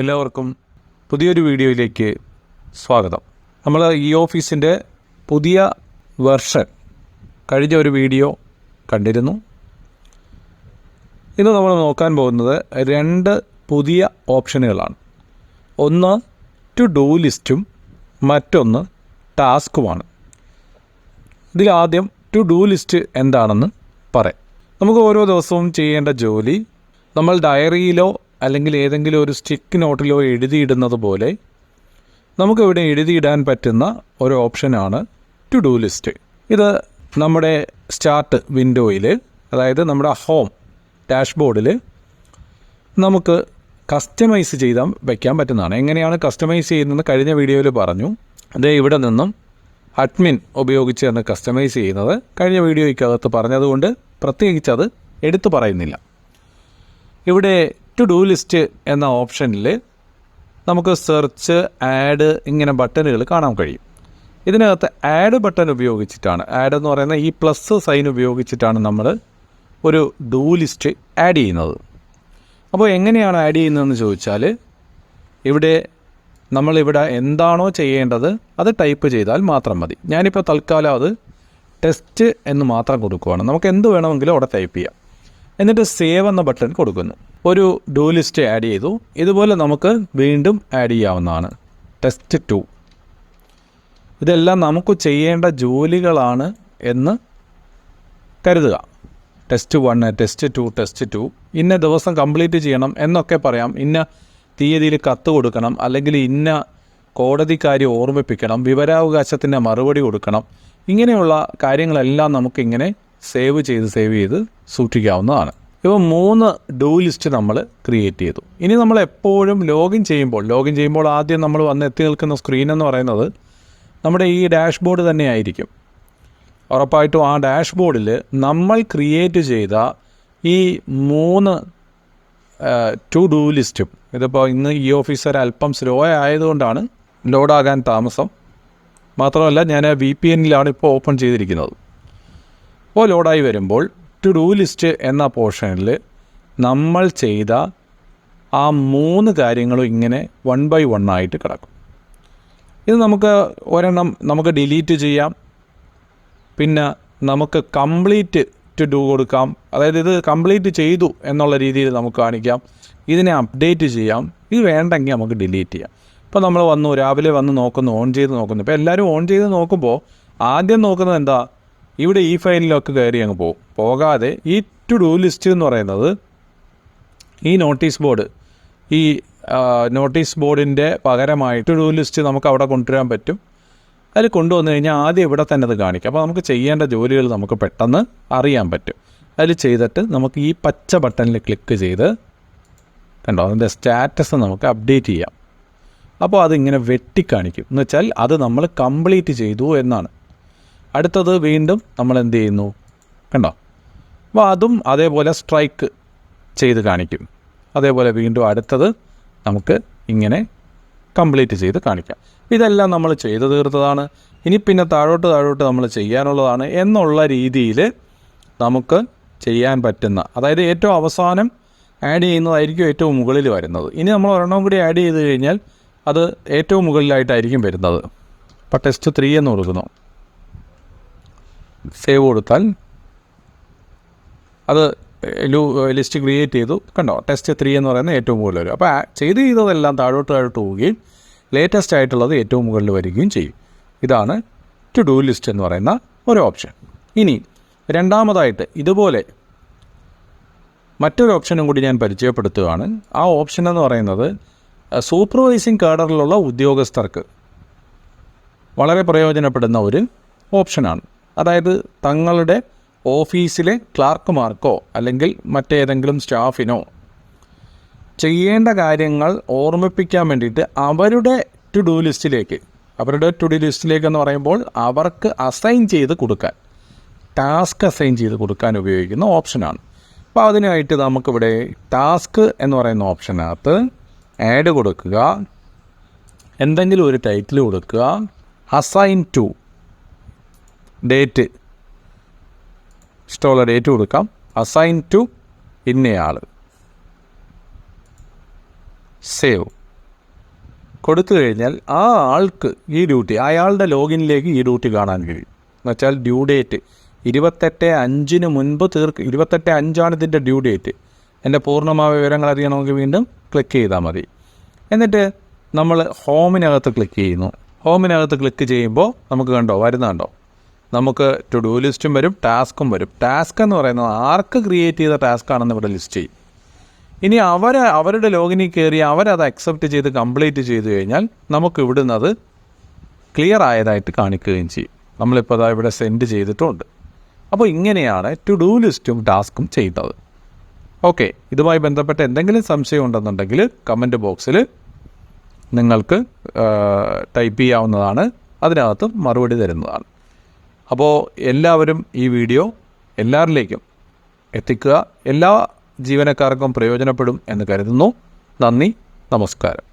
എല്ലാവർക്കും പുതിയൊരു വീഡിയോയിലേക്ക് സ്വാഗതം. നമ്മൾ ഈ ഓഫീസിന്റെ പുതിയ വെർഷൻ കഴിഞ്ഞ ഒരു വീഡിയോ കണ്ടിരുന്നു. ഇന്ന് നമ്മൾ നോക്കാൻ പോകുന്നത് രണ്ട് പുതിയ ഓപ്ഷനുകളാണ്. ഒന്ന് ടു ഡു ലിസ്റ്റും മറ്റൊന്ന് ടാസ്കുമാണ്. ഇതിലാദ്യം ടു ഡു ലിസ്റ്റ് എന്താണെന്ന് പറയാം. നമുക്ക് ഓരോ ദിവസവും ചെയ്യേണ്ട ജോലി നമ്മൾ ഡയറിയിലോ അല്ലെങ്കിൽ ഏതെങ്കിലും ഒരു സ്റ്റിക്ക് നോട്ടിലോ എഴുതിയിടുന്നത് പോലെ നമുക്കിവിടെ എഴുതിയിടാൻ പറ്റുന്ന ഒരു ഓപ്ഷനാണ് ടു ഡു ലിസ്റ്റ് ഇത് നമ്മുടെ സ്റ്റാർട്ട് വിൻഡോയിൽ അതായത് നമ്മുടെ ഹോം ഡാഷ്ബോർഡിൽ നമുക്ക് കസ്റ്റമൈസ് ചെയ്താൽ വയ്ക്കാൻ പറ്റുന്നതാണ്. എങ്ങനെയാണ് കസ്റ്റമൈസ് ചെയ്യുന്നത് കഴിഞ്ഞ വീഡിയോയിൽ പറഞ്ഞു. അതേ ഇവിടെ നിന്നും അഡ്മിൻ ഉപയോഗിച്ച് തന്നെ കസ്റ്റമൈസ് ചെയ്യുന്നത് കഴിഞ്ഞ വീഡിയോയ്ക്കകത്ത് പറഞ്ഞതുകൊണ്ട് പ്രത്യേകിച്ച് അത് എടുത്തു പറയുന്നില്ല. ഇവിടെ ടു ഡു ലിസ്റ്റ് എന്ന ഓപ്ഷനിൽ നമുക്ക് സെർച്ച് ആഡ് ഇങ്ങനെ ബട്ടണുകൾ കാണാൻ കഴിയും. ഇതിനകത്ത് ആഡ് ബട്ടൺ ഉപയോഗിച്ചിട്ടാണ്. ആഡ് എന്ന് പറയുന്ന ഈ പ്ലസ് സൈൻ ഉപയോഗിച്ചിട്ടാണ് നമ്മൾ ഒരു ഡൂ ലിസ്റ്റ് ആഡ് ചെയ്യുന്നത്. അപ്പോൾ എങ്ങനെയാണ് ആഡ് ചെയ്യുന്നതെന്ന് ചോദിച്ചാൽ ഇവിടെ നമ്മളിവിടെ എന്താണോ ചെയ്യേണ്ടത് അത് ടൈപ്പ് ചെയ്താൽ മാത്രം മതി. ഞാനിപ്പോൾ തൽക്കാലം അത് ടെസ്റ്റ് എന്ന് മാത്രം കൊടുക്കുവാണ്. നമുക്ക് എന്ത് വേണമെങ്കിലും അവിടെ ടൈപ്പ് ചെയ്യാം. എന്നിട്ട് സേവ് എന്ന ബട്ടൺ കൊടുക്കുന്നു. ഒരു ഡൂ ലിസ്റ്റ് ആഡ് ചെയ്തു. ഇതുപോലെ നമുക്ക് വീണ്ടും ആഡ് ചെയ്യാവുന്നതാണ്. ടെസ്റ്റ് ടു ഇതെല്ലാം നമുക്ക് ചെയ്യേണ്ട ജോലികളാണ് എന്ന് കരുതുക. Test one test two test two ഇന്ന ദിവസം കംപ്ലീറ്റ് ചെയ്യണം എന്നൊക്കെ പറയാം. ഇന്ന തീയതിയിൽ കത്ത് കൊടുക്കണം. അല്ലെങ്കിൽ ഇന്ന കോടതിക്കാരി ഓർമ്മിപ്പിക്കണം. വിവരാവകാശത്തിന്റെ മറുപടി കൊടുക്കണം. ഇങ്ങനെയുള്ള കാര്യങ്ങളെല്ലാം നമുക്കിങ്ങനെ സേവ് ചെയ്ത് സേവ് ചെയ്ത് സൂക്ഷിക്കാവുന്നതാണ്. ഇപ്പോൾ മൂന്ന് ഡൂ ലിസ്റ്റ് നമ്മൾ ക്രിയേറ്റ് ചെയ്തു. ഇനി നമ്മൾ എപ്പോഴും ലോഗിൻ ചെയ്യുമ്പോൾ ലോഗിൻ ചെയ്യുമ്പോൾ ആദ്യം നമ്മൾ വന്ന് എത്തി നിൽക്കുന്ന സ്ക്രീൻ എന്ന് പറയുന്നത് നമ്മുടെ ഈ ഡാഷ്ബോർഡ് തന്നെ ആയിരിക്കും. ഉറപ്പായിട്ടും ആ ഡാഷ്ബോർഡിൽ നമ്മൾ ക്രിയേറ്റ് ചെയ്ത ഈ മൂന്ന് ടു ഡൂ ലിസ്റ്റും. ഇതിപ്പോൾ ഇന്ന് ഈ ഓഫീസർ അല്പം സ്ലോ ആയതുകൊണ്ടാണ് ലോഡാകാൻ താമസം. മാത്രമല്ല ഞാൻ വി പി എന്നിലാണ് ഇപ്പോൾ ഓപ്പൺ ചെയ്തിരിക്കുന്നത്. അപ്പോൾ ലോഡായി വരുമ്പോൾ ടു ഡു ലിസ്റ്റ് എന്ന പോർഷനിൽ നമ്മൾ ചെയ്ത ആ മൂന്ന് കാര്യങ്ങളും ഇങ്ങനെ വൺ ബൈ വൺ ആയിട്ട് കിടക്കും. ഇത് നമുക്ക് ഒരെണ്ണം നമുക്ക് ഡിലീറ്റ് ചെയ്യാം. പിന്നെ നമുക്ക് കംപ്ലീറ്റ് ടു ഡു കൊടുക്കാം. അതായത് ഇത് കംപ്ലീറ്റ് ചെയ്തു എന്നുള്ള രീതിയിൽ നമുക്ക് കാണിക്കാം. ഇതിനെ അപ്ഡേറ്റ് ചെയ്യാം. ഇത് വേണ്ടെങ്കിൽ നമുക്ക് ഡിലീറ്റ് ചെയ്യാം. ഇപ്പോൾ നമ്മൾ വന്നു രാവിലെ വന്ന് നോക്കുന്നു ഓൺ ചെയ്ത് നോക്കുന്നു. ഇപ്പോൾ എല്ലാവരും ഓൺ ചെയ്ത് നോക്കുമ്പോൾ ആദ്യം നോക്കുന്നത് എന്താ? ഇവിടെ ഈ ഫയലിലൊക്കെ കയറി അങ്ങ് പോകും പോകാതെ ഈ ടു ഡു ലിസ്റ്റ് എന്ന് പറയുന്നത് ഈ നോട്ടീസ് ബോർഡ് ഈ നോട്ടീസ് ബോർഡിന്റെ പകരമായിട്ട് ഡു ലിസ്റ്റ് നമുക്ക് അവിടെ കൊണ്ടുവരാൻ പറ്റും. അതിൽ കൊണ്ടുവന്നു കഴിഞ്ഞാൽ ആദ്യം ഇവിടെ തന്നെ അത് കാണിക്കും. അപ്പോൾ നമുക്ക് ചെയ്യേണ്ട ജോലികൾ നമുക്ക് പെട്ടെന്ന് അറിയാൻ പറ്റും. അതിൽ ചെയ്തിട്ട് നമുക്ക് ഈ പച്ച ബട്ടണിൽ ക്ലിക്ക് ചെയ്ത് കണ്ടോ അതിന്റെ സ്റ്റാറ്റസ് നമുക്ക് അപ്ഡേറ്റ് ചെയ്യാം. അപ്പോൾ അതിങ്ങനെ വെട്ടിക്കാണിക്കും. എന്ന് വെച്ചാൽ അത് നമ്മൾ കംപ്ലീറ്റ് ചെയ്തു എന്നാണ്. അടുത്തത് വീണ്ടും നമ്മൾ എന്ത് ചെയ്യുന്നു കണ്ടോ? അപ്പോൾ അതും അതേപോലെ സ്ട്രൈക്ക് ചെയ്ത് കാണിക്കും. അതേപോലെ വീണ്ടും അടുത്തത് നമുക്ക് ഇങ്ങനെ കംപ്ലീറ്റ് ചെയ്ത് കാണിക്കാം. ഇതെല്ലാം നമ്മൾ ചെയ്തു തീർത്തതാണ്. ഇനി പിന്നെ താഴോട്ട് താഴോട്ട് നമ്മൾ ചെയ്യാനുള്ളതാണ് എന്നുള്ള രീതിയിൽ നമുക്ക് ചെയ്യാൻ പറ്റുന്ന അതായത് ഏറ്റവും അവസാനം ആഡ് ചെയ്യുന്നതായിരിക്കും ഏറ്റവും മുകളിൽ വരുന്നത്. ഇനി നമ്മൾ ഒരെണ്ണം കൂടി ആഡ് ചെയ്ത് കഴിഞ്ഞാൽ അത് ഏറ്റവും മുകളിലായിട്ടായിരിക്കും വരുന്നത്. അപ്പോൾ ടെസ്റ്റ് ത്രീ എന്ന് കൊടുക്കുന്നു. സേവ് കൊടുത്താൽ അത് ലിസ്റ്റ് ക്രിയേറ്റ് ചെയ്തു. കണ്ടോ? ടെസ്റ്റ് ത്രീ എന്ന് പറയുന്നത് ഏറ്റവും മുകളിൽ വരും. അപ്പോൾ ചെയ്ത് ചെയ്തതെല്ലാം താഴോട്ട് താഴോട്ട് പോവുകയും ലേറ്റസ്റ്റ് ആയിട്ടുള്ളത് ഏറ്റവും മുകളിൽ വരികയും ചെയ്യും. ഇതാണ് ടു ഡു ലിസ്റ്റ് എന്ന് പറയുന്ന ഒരു ഓപ്ഷൻ ഇനി രണ്ടാമതായിട്ട് ഇതുപോലെ മറ്റൊരു ഓപ്ഷനും കൂടി ഞാൻ പരിചയപ്പെടുത്തുകയാണ്. ആ ഓപ്ഷൻ എന്ന് പറയുന്നത് സൂപ്പർവൈസിങ് കാഡറിലുള്ള ഉദ്യോഗസ്ഥർക്ക് വളരെ പ്രയോജനപ്പെടുന്ന ഒരു ഓപ്ഷനാണ് അതായത് തങ്ങളുടെ ഓഫീസിലെ ക്ലാർക്കുമാർക്കോ അല്ലെങ്കിൽ മറ്റേതെങ്കിലും സ്റ്റാഫിനോ ചെയ്യേണ്ട കാര്യങ്ങൾ ഓർമ്മിപ്പിക്കാൻ വേണ്ടിയിട്ട് അവരുടെ ടു ഡു ലിസ്റ്റിലേക്ക് അവരുടെ ടു ഡു ലിസ്റ്റിലേക്ക് എന്ന് പറയുമ്പോൾ അവർക്ക് അസൈൻ ചെയ്ത് കൊടുക്കാൻ ടാസ്ക് അസൈൻ ചെയ്ത് കൊടുക്കാൻ ഉപയോഗിക്കുന്ന ഓപ്ഷനാണ് അപ്പോൾ അതിനായിട്ട് നമുക്കിവിടെ ടാസ്ക് എന്ന് പറയുന്ന ഓപ്ഷനകത്ത് ആഡ് കൊടുക്കുക എന്തെങ്കിലും ഒരു ടൈറ്റിൽ കൊടുക്കുക അസൈൻ ടു ഡേറ്റ് ഇഷ്ടമുള്ള ഡേറ്റ് കൊടുക്കാം. അസൈൻ ടു ഇന്നയാൾ. സേവ് കൊടുത്തു കഴിഞ്ഞാൽ ആ ആൾക്ക് ഈ ഡ്യൂട്ടി അയാളുടെ ലോഗിനിലേക്ക് ഈ ഡ്യൂട്ടി കാണാൻ കഴിയും. എന്നുവെച്ചാൽ ഡ്യൂ ഡേറ്റ് ഇരുപത്തെട്ട് അഞ്ചിന് മുൻപ് തീർക്ക് ഇരുപത്തെട്ട് അഞ്ചാണ് ഇതിന്റെ ഡ്യൂ ഡേറ്റ് എന്റെ പൂർണമായ വിവരങ്ങൾ അറിയണമെങ്കിൽ വീണ്ടും ക്ലിക്ക് ചെയ്താൽ മതി. എന്നിട്ട് നമ്മൾ ഹോമിനകത്ത് ക്ലിക്ക് ചെയ്യുന്നു. ഹോമിനകത്ത് ക്ലിക്ക് ചെയ്യുമ്പോൾ നമുക്ക് കണ്ടോ വരുന്നുണ്ടോ? നമുക്ക് ടു ഡു ലിസ്റ്റും വരും ടാസ്ക്കും വരും. ടാസ്ക് എന്ന് പറയുന്നത് ആർക്ക് ക്രിയേറ്റ് ചെയ്ത ടാസ്ക് ആണെന്ന് ഇവിടെ ലിസ്റ്റ് ചെയ്യും. ഇനി അവർ അവരുടെ ലോഗിനിൽ കയറി അവരത് അക്സെപ്റ്റ് ചെയ്ത് കംപ്ലീറ്റ് ചെയ്ത് കഴിഞ്ഞാൽ നമുക്ക് ഇവിടുന്ന് അത് ക്ലിയർ ആയതായിട്ട് കാണിക്കുകയും ചെയ്യും. നമ്മളിപ്പോൾ അതാ ഇവിടെ സെൻഡ് ചെയ്തിട്ടുണ്ട്. അപ്പോൾ ഇങ്ങനെയാണ് ടു ഡു ലിസ്റ്റും ടാസ്ക്കും ചെയ്യുന്നത്. ഓക്കെ ഇതുമായി ബന്ധപ്പെട്ട എന്തെങ്കിലും സംശയം ഉണ്ടെന്നുണ്ടെങ്കിൽ കമന്റ് ബോക്സിൽ നിങ്ങൾക്ക് ടൈപ്പ് ചെയ്യാവുന്നതാണ്. അതിനകത്ത് മറുപടി തരുന്നതാണ്. അപ്പോൾ എല്ലാവരും ഈ വീഡിയോ എല്ലാവരിലേക്കും എത്തിക്കുക. എല്ലാ ജീവനക്കാർക്കും പ്രയോജനപ്പെടും എന്ന് കരുതുന്നു. നന്ദി. നമസ്കാരം.